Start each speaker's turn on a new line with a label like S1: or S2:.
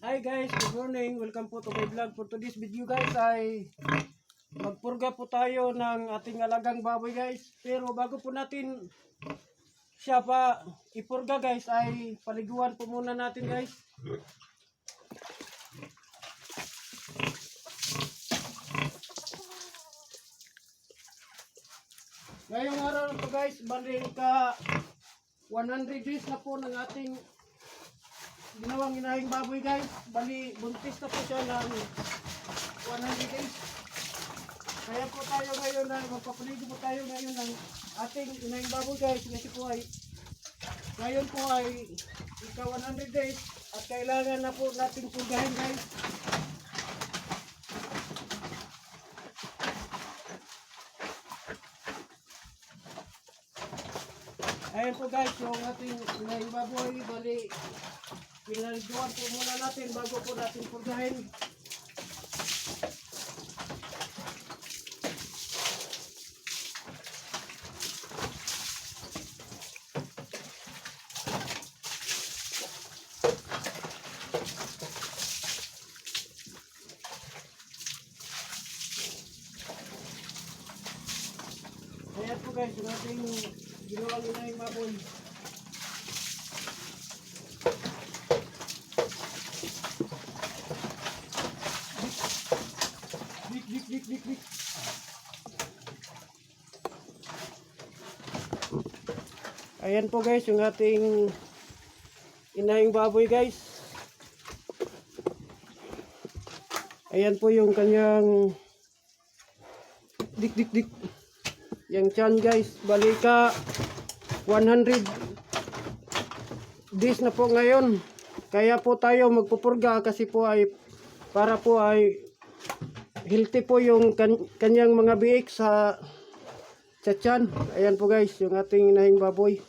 S1: Hi guys, good morning. Welcome po to my vlog. For today's video guys ay magpurga po tayo ng ating alagang baboy guys. Pero bago po natin siya pa ipurga guys ay paliguan po muna natin guys. Ngayong araw po guys, bali ka 100 days na po ng ating ginawang inahing baboy guys. Bali, buntis na po siya ng 100 days. Kaya po tayo ngayon na magpapaligo po tayo ngayon ng ating inahing baboy guys. Kasi po ay ngayon po ay ika 100 days at kailangan na po nating purgahin guys. Ayan po guys, yung ating inahing baboy, bali pinaliguan po muna natin bago po natin purgahin. Ayan po guys, yung ating ginawang inahing baboy. Dik, dik. Ayan po guys, yung ating inahing baboy guys. Ayan po yung kanyang dik, dik, dik. Yung chan guys, balika 100 days na po ngayon. Kaya po tayo magpupurga kasi po ay para po ay healthy po yung kan kanyang mga biik sa tiyan. Ayan po guys, yung ating inahing baboy.